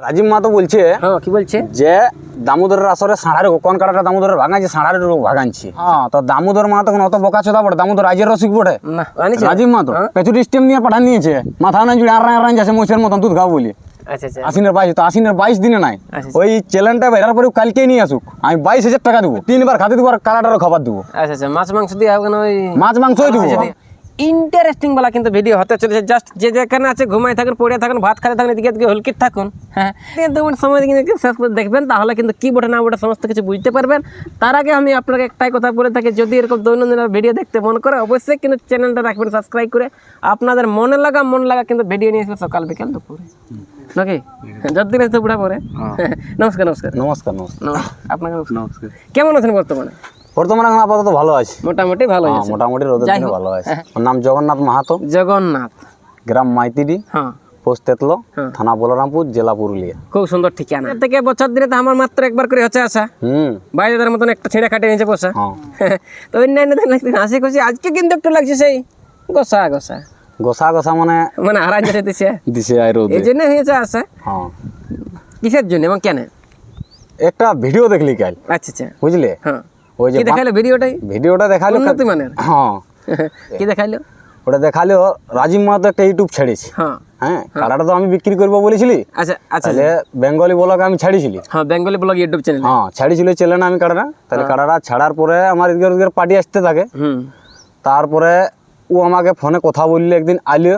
রাজীব মাতো বলছে হ্যাঁ কি বলছে? যে দামোদরের আসরে সাঁড়ারে কোন কাটাটা দামোদরের ভাঙাচ্ছে সাঁড়ারে ভাগাচ্ছি হ্যাঁ। তো দামোদর মা তখন অত বোকা চোদা পড়ে দামোদর রাজের রসিক পড়ে রাজীব মাতো হ্যাঁ? পেছুটি স্টেম নিয়ে পাঠান নিয়েছে মাথা না জুড়ে আর যাচ্ছে মোছের মতন দুধ খাও বলি। আচ্ছা আচ্ছা। আশ্বিনের বাইশ তো আশ্বিনের বাইশ দিনে নাই। আচ্ছা। ওই চ্যালেঞ্জটা বেরার পরে কালকেই নিয়ে আসুক। আমি বাইশ হাজার টাকা দেবো তিনবার খাতে দেবো আর কালাটারও খাবার দেবো। আচ্ছা আচ্ছা। মাছ মাংস দিয়ে মাছ মাংসই দেবো। ইন্টারেস্টিং বলা কিন্তু ভিডিও হতে চলেছে জাস্ট যে যেখানে আছে ঘুমাই থাকুন পড়ে থাকুন ভাত খাতে থাকুন এদিকে এদিকে হলকিত থাকুন হ্যাঁ দু মিনিট সময় কিন্তু শেষ করে দেখবেন তাহলে কিন্তু কি বটে না বটে সমস্ত কিছু বুঝতে পারবেন তার আগে আমি আপনাকে একটাই কথা বলে থাকি যদি এরকম দৈনন্দিন ভিডিও দেখতে মন করে অবশ্যই কিন্তু চ্যানেলটা রাখবেন সাবস্ক্রাইব করে আপনাদের মনে লাগা মন লাগা কিন্তু ভিডিও নিয়ে আসবে সকাল বিকাল দুপুরে নাকি যতদিন আসতে বুড়া পরে নমস্কার নমস্কার নমস্কার নমস্কার আপনাকে নমস্কার কেমন আছেন বর্তমানে বর্তমানে এখন আপাতত ভালো আছি। মোটামুটি ভালো হ্যাঁ, আছে। মোটামুটি রোদের দিনে ভালো আছে। ওর নাম জগন্নাথ মাহাতো। জগন্নাথ। গ্রাম মাইতিডি। হ্যাঁ। পোস্ট তেতলো। হ্যাঁ। থানা বলরামপুর জেলা পুরুলিয়া। খুব সুন্দর ঠিকানা। থেকে বছর দিনে তো আমার মাত্র একবার করে হচ্ছে আসা। হুম। বাইরে তার মতন একটা ছেড়ে কাটে নিচে বসা হ্যাঁ। তো অন্যান্য দিন লাগছে হাসি খুশি। আজকে কিন্তু একটু লাগছে সেই গোসা গোসা। গোসা গোসা মানে? মানে হারাই যেতে দিছে। দিছে আই রোদে। এই জন্য হয়েছে আসা। হ্যাঁ। কিসের জন্য এবং কেন? একটা ভিডিও দেখলি কাল। আচ্ছা আচ্ছা। বুঝলে? হ্যাঁ। ওই যে কি দেখাইলো ভিডিওটাই? ভিডিওটা দেখাল উন্নতি মানের। হ্যাঁ। কি দেখাইলো? ওটা দেখাল রাজীব মাহাতো একটা ইউটিউব ছেড়েছে। হ্যাঁ। হ্যাঁ কাটাটা তো আমি বিক্রি করব বলেছিলি? আচ্ছা আচ্ছা। তাহলে বেঙ্গলি বলাকে আমি ছাড়িছিলি। হ্যাঁ বেঙ্গলি ব্লগ ইউটিউব চ্যানেল হ্যাঁ ছাড়িছিল চ্যানেল আমি কাটাটা তাহলে কাটাটা ছাড়ার পরে আমার এদিকে ওদিকে পার্টি আসতে থাকে। তারপরে ও আমাকে ফোনে কথা বললে একদিন আলিও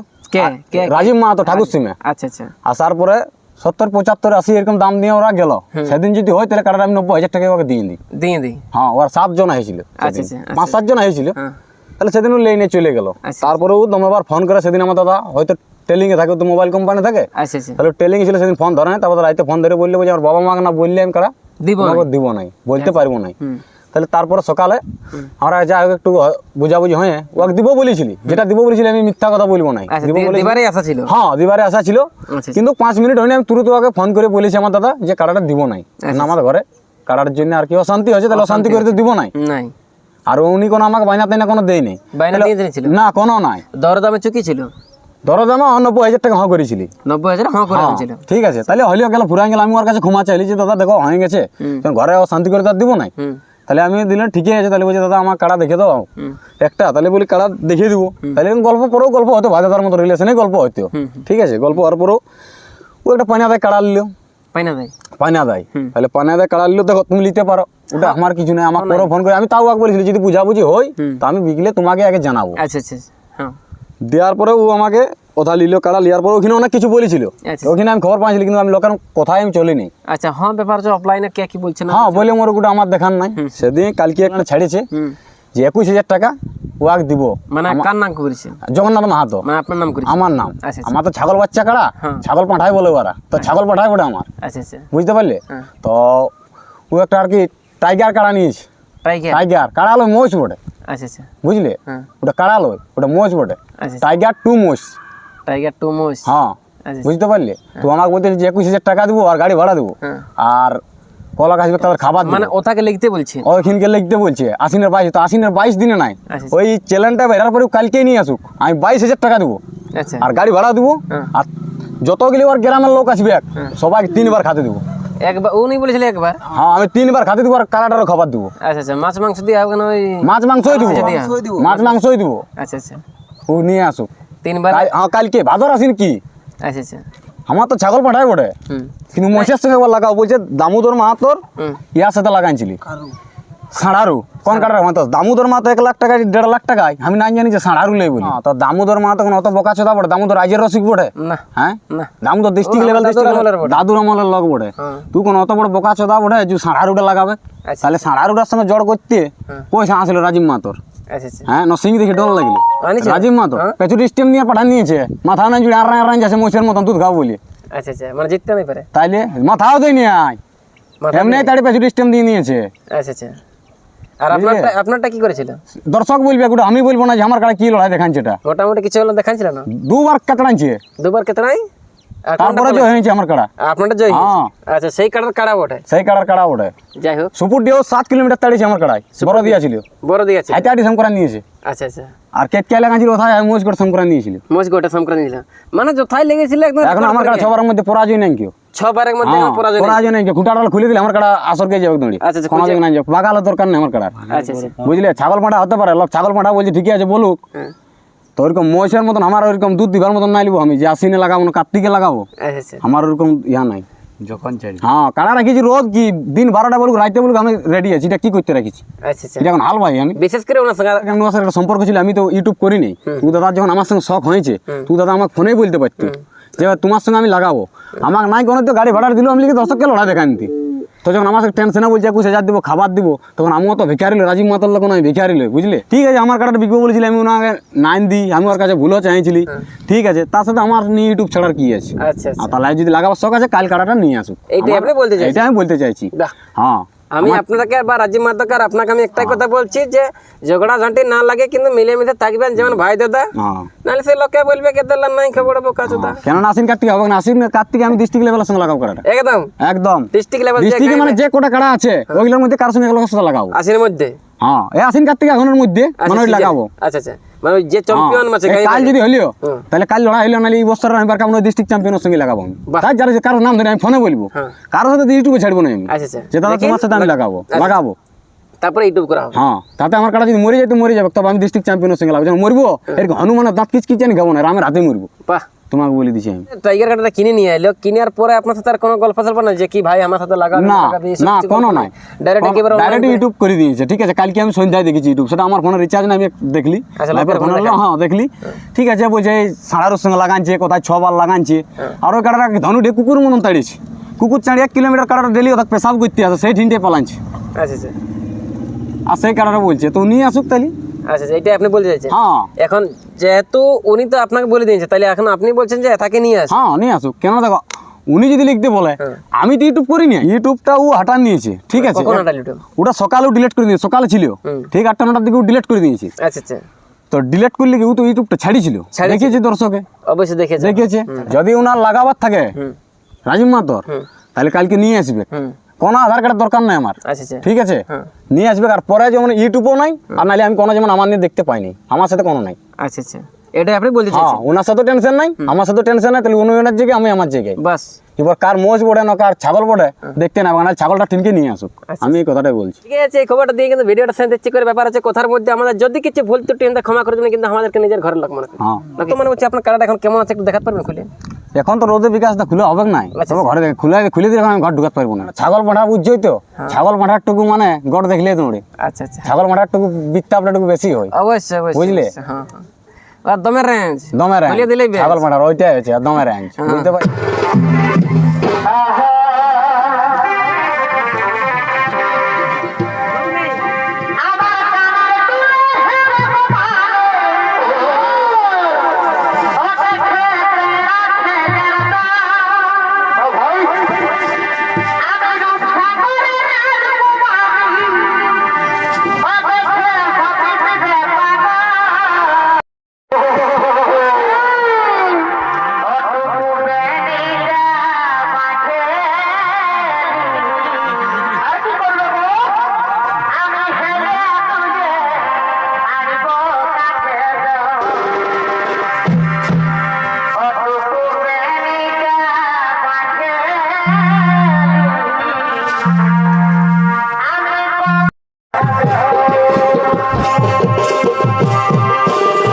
রাজীব মাহাতো ঠাকুর সিমে আচ্ছা আচ্ছা। আসার পরে সত্তর পঁচাত্তর আশি এরকম দাম দিয়ে ওরা গেল। সেদিন যদি হয় তাহলে কাটাটা আমি নব্বই হাজার টাকা ওকে দিয়ে দিই। দিয়ে দিই। হ্যাঁ ওর সাত জন হয়েছিল আচ্ছা সেদিন। আচ্ছা পাঁচ সাত জন হয়েছিল হ্যাঁ। তাহলে সেদিন ও লেনে চলে গেল। আচ্ছা। তারপরে ও দমবার ফোন করে সেদিন আমার দাদা হয়তো টেলিং এ থাকে তো মোবাইল কোম্পানি থাকে। আচ্ছা আচ্ছা। তাহলে টেলিং ছিল সেদিন ফোন ধরে নাই তারপর রাইতে ফোন ধরে বললে বলছে আমার বাবা মাকে না বললে আমি কারা? দিব দিব নাই বলতে পারব নাই। তাহলে তারপরে সকালে আমরা যা একটু বুঝাবুঝি হয়ে ওকে দিব বলেছিলি। যেটা দিব বলেছিলি আমি মিথ্যা কথা বলব নাই। আচ্ছা ছিল? হ্যাঁ দিবারে আসা ছিল। আচ্ছা। কিন্তু পাঁচ মিনিট হয়নি আমি তুরন্ত ওকে ফোন করে বলেছি আমার দাদা যে কাড়াটা দিব নাই। না আমাদের ঘরে কাড়ার জন্য আর কি অশান্তি হয়েছে তাহলে অশান্তি করে তো দিব নাই। আর উনি কোনো আমাকে বাইনা তাইনা কোনো দেয় নাই না কোনো নাই। দরদামে চুকি ছিল? দরদামা নব্বই হাজার টাকা হ্যাঁ করেছিলি। নব্বই হাজার হ্যাঁ করে দিয়েছিল ঠিক আছে। তাহলে হলেও গেল ফুরাই গেল আমি ওর কাছে ক্ষমা চাইলি যে দাদা দেখো হয়ে গেছে। ঘরে শান্তি করে তার দিব নাই? তাহলে আমি দিলাম ঠিকই আছে তাহলে বলছি দাদা আমার কাড়া দেখে দাও। একটা তাহলে বলি কাড়া দেখিয়ে দিব। তাহলে গল্প পরেও গল্প হয়তো ভাই দাদার মতো রিলেশনে গল্প হয়তো। ঠিক আছে গল্প হওয়ার পরেও ও একটা পানিয়া দেয় কাড়া নিল পাই না দেয় পানিয়া দেয় তাহলে পানিয়া দেয় কাড়া নিল দেখো তুমি নিতে পারো। ওটা আমার কিছু নেই আমার পরেও ফোন করে। আমি তাও আগে বলেছিলি যদি বুঝাবুঝি হয় তো আমি বিকলে তোমাকে আগে জানাব। আচ্ছা আচ্ছা আচ্ছা, হ্যাঁ। দেওয়ার পরে ও আমাকে কথা নিল কাড়া লিয়ার পরে ওখানে অনেক কিছু বলেছিল। আচ্ছা। ওখানে আমি খবর পাইছিলি কিন্তু আমি লোকের কথায় আমি চলিনি। আচ্ছা হ্যাঁ ব্যাপার যে অফলাইনে কে কি বলছে না হ্যাঁ বলে মোর গোটা আমার দেখান নাই। সেদিন কালকে একটা ছাড়িছে যে একুশ হাজার টাকা ও আগে দিব। মানে কার নাম করেছে জগন্নাথ মাহাতো। মানে আপনার নাম করেছে আমার নাম। আচ্ছা, আচ্ছা। আমার তো ছাগল বাচ্চা কাড়া হ্যাঁ। ছাগল পাঠায় বলে ওরা। তো ছাগল পাঠায় ওটা আমার। আচ্ছা আচ্ছা। বুঝতে পারলে? হ্যাঁ। তো ও একটা আর কি টাইগার কাড়া নিয়েছে। তাই টাইগার কাড়া লয় মোষ বটে। আচ্ছা আচ্ছা। বুঝলে? হ্যাঁ। ওটা কাড়া লয় ওটা মোষ বটে। টাইগার টু মোষ। টাইগার টু মোস হ্যাঁ বুঝতে পারলে? তো আমাকে বলতে যে একুশ হাজার টাকা দেবো আর গাড়ি ভাড়া দেবো। হ্যাঁ। আর কলা আসবে তাদের খাবার দেবো। মানে ওটাকে লিখতে বলছে। ওইখানকে লিখতে বলছে আশ্বিনের বাইশ তো আশ্বিনের বাইশ দিনে নাই। ওই চ্যালেঞ্জটা বেরার পরে কালকেই নিয়ে আসুক। আমি বাইশ হাজার টাকা দেবো। আচ্ছা। আর গাড়ি ভাড়া দেবো। হ্যাঁ। আর যতগুলি ওর গ্রামের লোক আসবে এক সবাই তিনবার খাতে দেবো। একবার উনি বলেছিল একবার? হ্যাঁ আমি তিনবার খাতে দেবো আর কালাটারও খাবার দেবো। আচ্ছা আচ্ছা মাছ মাংস দিয়ে হবে না ওই মাছ মাংসই দেবো। মাছ মাংসই দেবো। আচ্ছা আচ্ছা। ও নিয়ে আসুক। তিনবার হ্যাঁ কালকে। ভাদর আসিন কি? আচ্ছা আচ্ছা। আমার তো ছাগল পাঠায় বটে। কিন্তু মহিষের সঙ্গে একবার লাগাও বলছে দামোদর মাহাতোর হুম। ইয়ার সাথে লাগাইছিলি। সাঁড়ারু। কোন কাটার মাতো দামোদর মাতো এক লাখ টাকা দেড় লাখ টাকায়। আমি নাই জানি যে সাঁড়ারু লেই বলি। তো দামোদর মাতো এখন অত বোকা চোদা পড়ে দামোদর রাজ্যের রসিক না হ্যাঁ? দামোদর ডিস্ট্রিক্ট লেভেল দাদুর ডিস্ট্রিক্ট বটে। দাদুর আমলের লোক বটে। হ্যাঁ। তুই কোন অত বড় বোকা চোদা বটে যে সাঁড়ারুটা লাগাবে? আচ্ছা তাহলে সাঁড়ারুটার সঙ্গে জড় করতে হ্যাঁ। পয়সা আসলো রাজীব মাতোর আচ্ছা হ্যাঁ নসিং দেখে ডর লাগল। রাজীব মাতো হ্যাঁ। পেছুর স্টেম নিয়ে পাঠান নিয়েছে। মাথা না জুড়ে আর যাচ্ছে মতন দুধ খাব বলি। আচ্ছা আচ্ছা। মানে জিততে নাই পারে? তাইলে মাথাও দেয় নি আয় এমনি তাড়ি পেছুর স্টেম দিয়ে নিয়েছে। আচ্ছা আচ্ছা। আর আপনারটা আপনারটা কি করেছিল? দর্শক বলবে আমি বলব না যে আমার কাছে কি লড়াই দেখাচ্ছে এটা মোটামুটি কিছু হলো দেখাচ্ছিল না? দুবার কাটড়াইছে দুবার কোনটা তারপরে যে হয়েছে আমার কাড়া। আপনারটা জয় হ্যাঁ। আচ্ছা সেই কাটার কাড়া বটে? সেই কাড়ার কাড়া ওটা যাই হোক। সুপুর দিয়েও সাত কিলোমিটার তাড়িয়েছে আমার বড় বড় হাইতে নিয়েছে। আচ্ছা আচ্ছা। আর আমি নিয়েছিল। মানে যথাই লেগেছিল একদম এখন আমার সবার মধ্যে পরাজয় নেই কেউ। ছ বারের মধ্যে হ্যাঁ, পরাজয় নেই। পরাজয় খুঁটাটা খুলে দিলে আমার কাটা আসর কে যাবে দৌড়ি। আচ্ছা, কোনো দিকে নাই যাবে বাগালো দরকার নেই আমার আচ্ছা। বুঝলে? ছাগল পাঁঠা হতে পারে। লোক ছাগল পাঁঠা বলছে ঠিকই আছে বলুক। হ্যাঁ। তো ওরকম মহিষের মতন আমার ওরকম দুধ দিবার মতন নাই লিবো আমি যে আশ্বিনে লাগাবো না কার্তিকে লাগাবো। আচ্ছা। আচ্ছা আমার ওরকম ইয়া নাই। যখন চাই হ্যাঁ কাড়া রাখিছি রোজ কি দিন বারোটা বলুক রাইতে বলুক আমি রেডি আছি এটা কি করতে রাখিছি? আচ্ছা আচ্ছা। এটা এখন হাল ভাই আমি বিশেষ করে ওনার সঙ্গে ওর সাথে একটা সম্পর্ক ছিল আমি তো ইউটিউব করি নাই। তুই দাদা যখন আমার সঙ্গে শখ হয়েছে তুই দাদা আমাকে ফোনেই বলতে পারতো। যে তোমার সঙ্গে আমি লাগাবো। আমাকে নাই কোনো তো গাড়ি ভাড়া দিল আমি লিখে দর্শককে লড়াই দেখা নিতি তো যখন আমার সাথে টেনশনে বলছে একুশ হাজার দিব খাবার দিব তখন আমিও তো ভিখারি লো রাজীব মাতাল লোক নয় ভিখারি লো বুঝলে? ঠিক আছে আমার কার্ডটা বিকবো বলেছিলাম আমি ওনাকে নাইন দিই আমি ওর কাছে ভুলও চাইছিলি। ঠিক আছে তার সাথে আমার নিয়ে ইউটিউব ছাড়ার কি আছে? আচ্ছা আচ্ছা। আর তাহলে যদি লাগাবার শখ আছে কাল কাটাটা নিয়ে আসুক। এটা আমি বলতে চাইছি। হ্যাঁ। আমি আপনাকে বা রাজীব মাদকার আপনাকে আমি একটাই কথা বলছি যে ঝগড়া ঝাঁটি না লাগে কিন্তু মিলে মিলেমিশে থাকবেন। যেমন ভাই দাদা হ্যাঁ। নাহলে সে লোকে বলবে কে দিলাম নাই খবর বোকা চোদা। কেননা আশ্বিন কার্তিক হবে না আশ্বিন কার্তিক আমি ডিস্ট্রিক্ট লেভেলের সঙ্গে লাগাবো কাটাটা একদম। একদম। ডিস্ট্রিক্ট লেভেল ডিস্ট্রিক্ট মানে যে কোটা কাড়া আছে ওইগুলোর মধ্যে কারোর সঙ্গে লাগাবো। আশির মধ্যে? হ্যাঁ এই আশ্বিন কার্তিক এখনের মধ্যে মানে লাগাবো। আচ্ছা আচ্ছা। মানে যে চ্যাম্পিয়ন আছে কাল যদি হলিও তাহলে কাল লড়াই হইল নাহলে এই বছর আমি বার ডিস্ট্রিক্ট চ্যাম্পিয়নের সঙ্গে লাগাবো। আমি তাই যারা যে কারোর নাম ধরে আমি ফোনে বলব হ্যাঁ। কারোর সাথে ইউটিউবে ছাড়বো না আমি। আচ্ছা আচ্ছা। যে দাদা তোমার সাথে আমি লাগাবো লাগাবো। তারপরে ইউটিউব করা হ্যাঁ তাতে আমার কাটা যদি মরে যায় তো মরে যাবে তবে আমি ডিস্ট্রিক্ট চ্যাম্পিয়নের সঙ্গে লাগাবো। যখন মরবো এরকম হনুমানের দাঁত কিচ কিচ গাবো না রামের হাতে মরবো। বাহ। তোমাকে বলে দিচ্ছি আমি। টাইগার কাটাটা কিনে নিয়ে এলো কিনার পরে আপনার সাথে আর কোনো গল্প সল্প না যে কি ভাই আমার সাথে লাগাবে না না কোনো নাই। ডাইরেক্ট একেবারে ডাইরেক্ট ইউটিউব করে দিয়েছে ঠিক আছে? কালকে আমি সন্ধ্যায় দেখেছি ইউটিউব সেটা আমার ফোনে রিচার্জ না আমি দেখলি। আচ্ছা, হ্যাঁ দেখলি। ঠিক আছে বলছে সাড়ারোর সঙ্গে লাগানছে কোথায় ছবার লাগানছে। আর ওই কাটাটা ধনুটে কুকুর মতন তাড়িয়েছে। কুকুর চাড়ি এক কিলোমিটার কাটাটা ডেলি ওটা পেশাব করতে আসে সেই ঠিনটে পালানছে। আচ্ছা আচ্ছা। আর সেই কাটাটা বলছে তো নিয়ে আসুক তাহলে আচ্ছা আচ্ছা, এইটা আপনি বলতে চাইছেন? হ্যাঁ। এখন যেহেতু উনি তো আপনাকে বলে দিয়েছে তাহলে এখন আপনি বলছেন যে তাকে নিয়ে আস হ্যাঁ নিয়ে আসুক। কেন দেখো উনি যদি লিখতে বলে হ্যাঁ। আমি তো ইউটিউব করিনি ইউটিউবটা ও হাটান নিয়েছে ঠিক আছে? ওটা সকালেও ডিলিট করে দিয়েছে সকালে ছিল। ঠিক আটটা নটার দিকে ও ডিলিট করে দিয়েছে। আচ্ছা আচ্ছা। তো ডিলিট করলে কি ও তো ইউটিউবটা ছাড়িয়েছিল। দেখিয়েছে দর্শকে? অবশ্যই দেখেছেন দেখিয়েছে যদি ওনার লাগাবার থাকে রাজীব মাতর তাহলে কালকে নিয়ে আসবে। কোনো আধার কার্ডের দরকার নাই আমার। আচ্ছা আচ্ছা। ঠিক আছে? হ্যাঁ। নিয়ে আসবে আর পরে যেমন ইউটিউবও নাই আর নাহলে আমি কোনো যেমন আমার নিয়ে দেখতে পাইনি। আমার সাথে কোনো নাই। আচ্ছা আচ্ছা। এটাই আপনি বলতে হ্যাঁ চাইছেন ওনার সাথে টেনশন নাই আমার সাথে টেনশন নাই তাহলে উনি ওনার জায়গায় আমি আমার জায়গায়। বাস। এবার কার মোষ পড়ে না কার ছাগল পড়ে দেখতে না ছাগলটা টিনকে নিয়ে আসুক। আচ্ছা। আমি এই কথাটাই বলছি। ঠিক আছে এই খবরটা দিয়ে কিন্তু ভিডিওটা সেন্ড চেক করে ব্যাপার আছে কথার মধ্যে আমাদের যদি কিছু ভুল ত্রুটি হয়, ক্ষমা করে দেবেন কিন্তু আমাদেরকে নিজের ঘরের লোক মনে হয় হ্যাঁ। তো মনে হচ্ছে আপনার কারাটা এখন কেমন আছে একটু দেখাতে পারবেন খুলে? এখন তো রোদে বিকাশ তো খুলে হবে নাই। আচ্ছা, তবে ঘরে খুলে খুলে দিলে আমি ঘর ঢুকাতে পারব না। ছাগল মাঠা বুঝছই তো। ছাগল মাঠার টুকু মানে গড় দেখলে তো আচ্ছা আচ্ছা। ছাগল মাঠার টুকু বিত্তাপটা টুকু বেশি হয়। অবশ্যই বুঝলে? হ্যাঁ হ্যাঁ। আর দমের রেঞ্জ দমে খুলে দিলেই রেঞ্জ বেশ। ছাগল মাঠার ওইটাই হচ্ছে দমে রেঞ্জ বুঝতে পারি